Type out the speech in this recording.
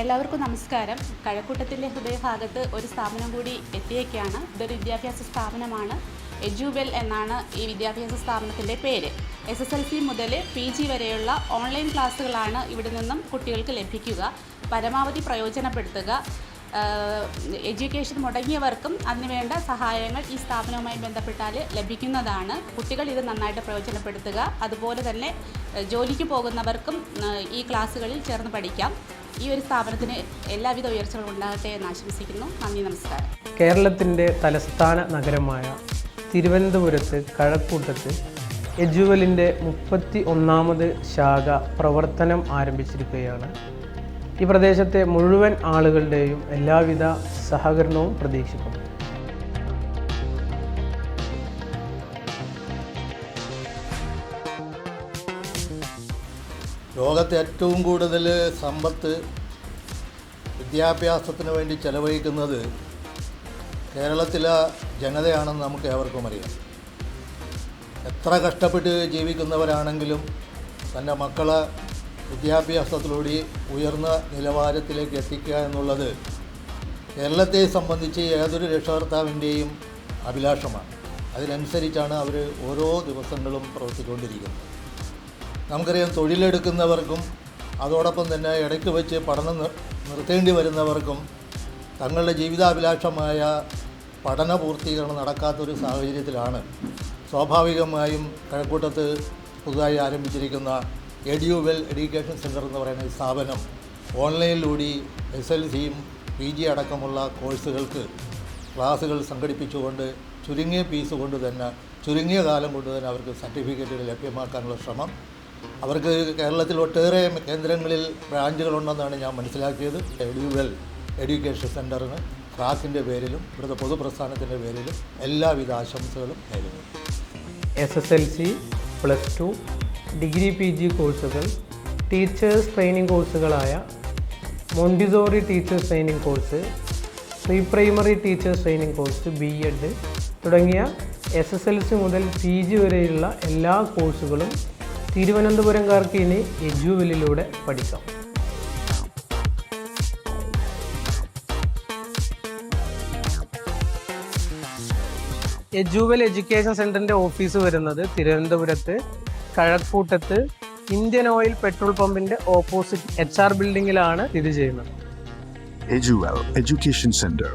എല്ലാവർക്കും നമസ്കാരം. കഴക്കൂട്ടത്തിന്റെ ഹൃദയഭാഗത്ത് ഒരു സ്ഥാപനം കൂടി എത്തിയേക്കാണ്. ഇതൊരു വിദ്യാഭ്യാസ സ്ഥാപനമാണ്. എജുബെൽ എന്നാണ് ഈ വിദ്യാഭ്യാസ സ്ഥാപനത്തിന്റെ പേര്. എസ് എസ് എൽ സി മുതൽ പി ജി വരെയുള്ള ഓൺലൈൻ ക്ലാസ്സുകളാണ് ഇവിടെ നിന്നും കുട്ടികൾക്ക് ലഭിക്കുക. പരമാവധി പ്രയോജനപ്പെടുത്തുക. എഡ്യൂക്കേഷൻ മുടങ്ങിയവർക്കും അതിനുവേണ്ട സഹായങ്ങൾ ഈ സ്ഥാപനവുമായി ബന്ധപ്പെട്ടാൽ ലഭിക്കുന്നതാണ്. കുട്ടികൾ ഇത് നന്നായിട്ട് പ്രയോജനപ്പെടുത്തുക. അതുപോലെ തന്നെ ജോലിക്ക് പോകുന്നവർക്കും ഈ ക്ലാസ്സുകളിൽ ചേർന്ന് പഠിക്കാം. ഈ ഒരു സ്ഥാപനത്തിന് എല്ലാവിധ ഉയർച്ചകളും ഉണ്ടാകട്ടെ എന്ന് ആശംസിക്കുന്നു. നന്ദി നമസ്കാരം. കേരളത്തിന്റെ തലസ്ഥാന നഗരമായ തിരുവനന്തപുരത്ത് കഴക്കൂട്ടത്ത് എജുവലിന്റെ മുപ്പത്തി ഒന്നാമത് ശാഖ പ്രവർത്തനം ആരംഭിച്ചിരിക്കുകയാണ്. ഈ പ്രദേശത്തെ മുഴുവൻ ആളുകളുടെയും എല്ലാവിധ സഹകരണവും പ്രതീക്ഷിക്കുന്നു. ലോകത്ത് ഏറ്റവും കൂടുതൽ സമ്പത്ത് വിദ്യാഭ്യാസത്തിന് വേണ്ടി ചെലവഴിക്കുന്നത് കേരളത്തിലെ ജനതയാണെന്ന് നമുക്ക് ഏവർക്കും അറിയാം. എത്ര കഷ്ടപ്പെട്ട് ജീവിക്കുന്നവരാണെങ്കിലും തന്റെ മക്കളെ വിദ്യാഭ്യാസത്തിലൂടെ ഉയർന്ന നിലവാരത്തിലേക്ക് എത്തിക്കുക എന്നുള്ളത് കേരളത്തെ സംബന്ധിച്ച് ഏതൊരു രക്ഷകർത്താവിന്റെയും അഭിലാഷമാണ്. അതിനനുസരിച്ചാണ് അവർ ഓരോ ദിവസങ്ങളും പ്രവർത്തിച്ചുകൊണ്ടിരിക്കുന്നത്. നമുക്കറിയാം തൊഴിലെടുക്കുന്നവർക്കും അതോടൊപ്പം തന്നെ ഇടയ്ക്ക് വെച്ച് പഠനം നിർ- നിർത്തേണ്ടി വരുന്നവർക്കും തങ്ങളുടെ ജീവിതാഭിലാഷമായ പഠന പൂർത്തീകരണം നടക്കാത്തൊരു സാഹചര്യത്തിലാണ്. സ്വാഭാവികമായും കഴക്കൂട്ടത്ത് പുതുതായി ആരംഭിച്ചിരിക്കുന്ന എഡ്യൂവെൽ എഡ്യൂക്കേഷൻ സെന്റർ എന്ന് പറയുന്ന ഈ സ്ഥാപനം ഓൺലൈനിലൂടെ എസ് എൽ സിയും പി ജി അടക്കമുള്ള കോഴ്സുകൾക്ക് ക്ലാസ്സുകൾ സംഘടിപ്പിച്ചുകൊണ്ട് ചുരുങ്ങിയ ഫീസ് കൊണ്ട് തന്നെ ചുരുങ്ങിയ കാലം കൊണ്ട് തന്നെ അവർക്ക് സർട്ടിഫിക്കറ്റുകൾ ലഭ്യമാക്കാനുള്ള ശ്രമം അവർക്ക് കേരളത്തിൽ ഒട്ടേറെ കേന്ദ്രങ്ങളിൽ ബ്രാഞ്ചുകളുണ്ടെന്നാണ് ഞാൻ മനസ്സിലാക്കിയത്. എഡ്യൂവെൽ എഡ്യൂക്കേഷൻ സെന്ററിന് ക്ലാസിന്റെ പേരിലും ഇവിടുത്തെ പൊതുപ്രസ്ഥാനത്തിന്റെ പേരിലും എല്ലാവിധ ആശംസകളും നേരുന്നു. S S L C plus two degree P G കോഴ്സുകൾ teachers training കോഴ്സുകളായ Montessori teachers training course pre primary teachers training course B Ed തുടങ്ങിയ എസ് എസ് എൽ സി മുതൽ പി ജി വരെയുള്ള എല്ലാ കോഴ്സുകളും തിരുവനന്തപുരംകാർക്ക് ഇനി എജുവലിലൂടെ പഠിക്കാം. എജുവൽ എഡ്യൂക്കേഷൻ സെന്ററിന്റെ ഓഫീസ് വരുന്നത് തിരുവനന്തപുരത്ത് കഴക്കൂട്ടത്ത് ഇന്ത്യൻ ഓയിൽ പെട്രോൾ പമ്പിന്റെ ഓപ്പോസിറ്റ് എച്ച് ആർ ബിൽഡിംഗിലാണ് സ്ഥിതി ചെയ്യുന്നത്. എജുവൽ എഡ്യൂക്കേഷൻ Center,